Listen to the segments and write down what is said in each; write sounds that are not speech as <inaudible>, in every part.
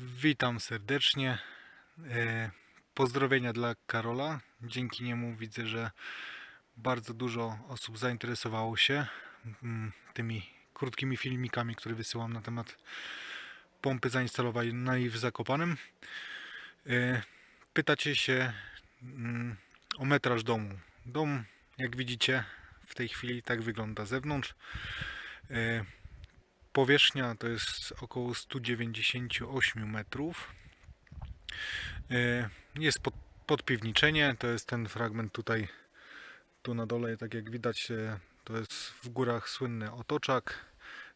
Witam serdecznie. E, Pozdrowienia dla Karola. Dzięki niemu widzę, że bardzo dużo osób zainteresowało się mm, tymi krótkimi filmikami, które wysyłam na temat pompy zainstalowanej w Zakopanem. E, Pytacie się mm, o metraż domu. Dom, jak widzicie, w tej chwili tak wygląda z zewnątrz. Powierzchnia to jest około 198 metrów. E, Jest pod, podpiwniczenie, to jest ten fragment tutaj, tu na dole, tak jak widać, e, to jest w górach słynny otoczak.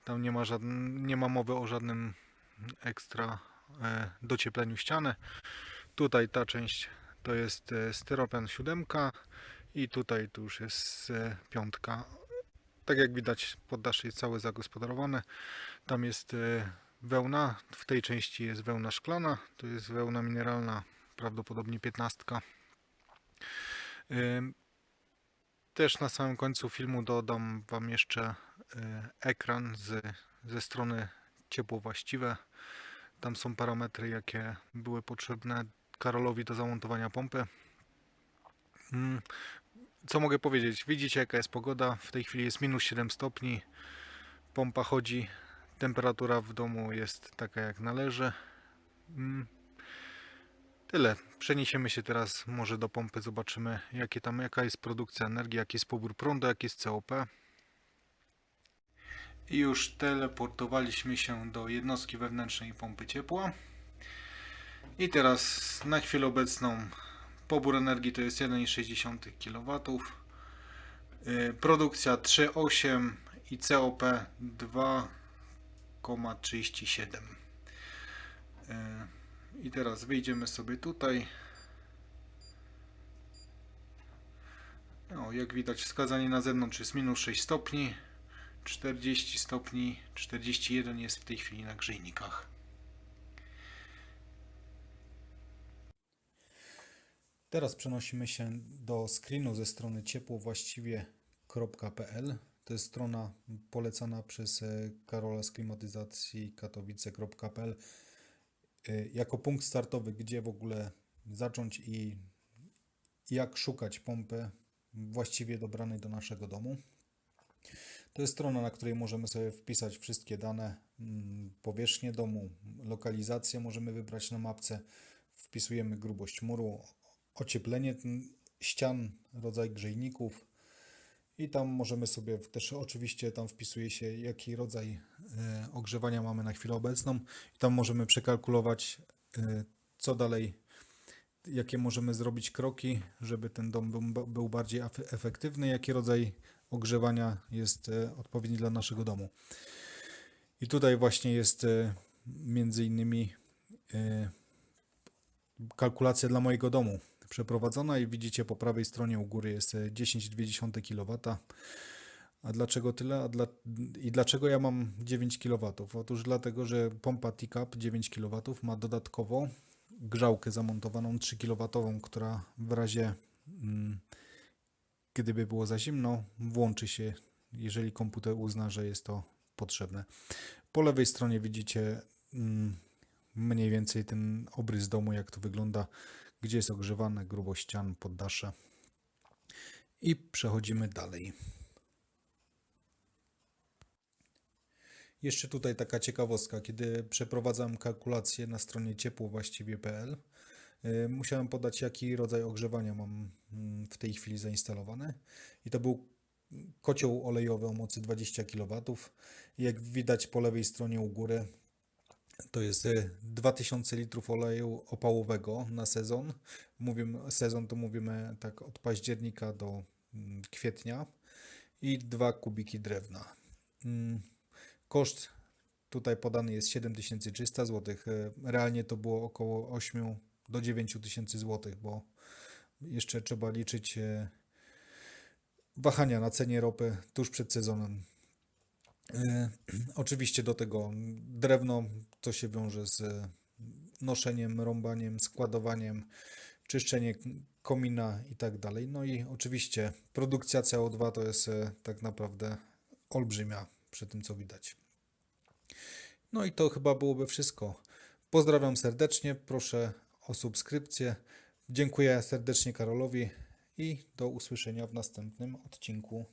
Tam nie ma, żadn, nie ma mowy o żadnym ekstra e, dociepleniu ściany. Tutaj ta część to jest styropian siódemka i tutaj tu już jest piątka. Tak jak widać, poddasze jest całe zagospodarowane. Tam jest e, wełna, w tej części jest wełna szklana, to jest wełna mineralna, prawdopodobnie 15. Ym, Też na samym końcu filmu dodam Wam jeszcze e, ekran z, ze strony ciepło właściwe. Tam są parametry, jakie były potrzebne Karolowi do zamontowania pompy. Co mogę powiedzieć? Widzicie jaka jest pogoda. W tej chwili jest minus 7 stopni. Pompa chodzi. Temperatura w domu jest taka jak należy. Mm, Tyle. Przeniesiemy się teraz może do pompy. Zobaczymy jakie tam, jaka jest produkcja energii, jaki jest pobór prądu, jaki jest COP. I już teleportowaliśmy się do jednostki wewnętrznej pompy ciepła. I teraz na chwilę obecną pobór energii to jest 1,6 kW. Y, Produkcja 3,8 i COP 2,37. Y, I teraz wyjdziemy sobie tutaj. No, jak widać wskazanie na zewnątrz jest minus 6 stopni, 40 stopni, 41 jest w tej chwili na grzejnikach. Teraz przenosimy się do screenu ze strony ciepłowłaściwie.pl. To jest strona polecana przez e, Karola z klimatyzacji katowice.pl e, jako punkt startowy, gdzie w ogóle zacząć i jak szukać pompy właściwie dobranej do naszego domu. To jest strona, na której możemy sobie wpisać wszystkie dane, mm, powierzchnię domu, lokalizację możemy wybrać na mapce, wpisujemy grubość muru, ocieplenie ścian, rodzaj grzejników. I tam możemy sobie też oczywiście tam wpisuje się jaki rodzaj e, ogrzewania mamy na chwilę obecną. I tam możemy przekalkulować e, co dalej, jakie możemy zrobić kroki, żeby ten dom był, bardziej efe- efektywny, jaki rodzaj ogrzewania jest e, odpowiedni dla naszego domu. I tutaj właśnie jest między innymi kalkulacja dla mojego domu przeprowadzona i widzicie po prawej stronie u góry jest e, 10,2 kW. A dlaczego tyle? A dla, I dlaczego ja mam 9 kW? Otóż dlatego, że pompa TICAP 9 kW ma dodatkowo grzałkę zamontowaną 3 kW, która w razie mm, gdyby było za zimno, włączy się, jeżeli komputer uzna, że jest to potrzebne. Po lewej stronie widzicie mm, mniej więcej ten obrys domu, jak to wygląda, gdzie jest ogrzewane, grubość ścian, poddasze. I przechodzimy dalej. Jeszcze tutaj taka ciekawostka, kiedy przeprowadzałem kalkulację na stronie ciepłowłaściwie.pl, y, musiałem podać jaki rodzaj ogrzewania mam mm, w tej chwili zainstalowany i to był kocioł olejowy o mocy 20 kW. Jak widać po lewej stronie u góry to jest e, 2000 litrów oleju opałowego na sezon. Mówimy sezon to mówimy tak od października do mm, kwietnia i dwa kubiki drewna. Mm, Koszt tutaj podany jest 7300 zł. Realnie to było około 8 do 9000 zł, bo jeszcze trzeba liczyć e, wahania na cenie ropy tuż przed sezonem. E, <clears throat> Oczywiście do tego drewno, to się wiąże z e, noszeniem, rąbaniem, składowaniem, czyszczenie komina i tak dalej. No i oczywiście produkcja CO2 to jest e, tak naprawdę olbrzymia przy tym co widać. No i to chyba byłoby wszystko. Pozdrawiam serdecznie, proszę o subskrypcję. Dziękuję serdecznie Karolowi i do usłyszenia w następnym odcinku.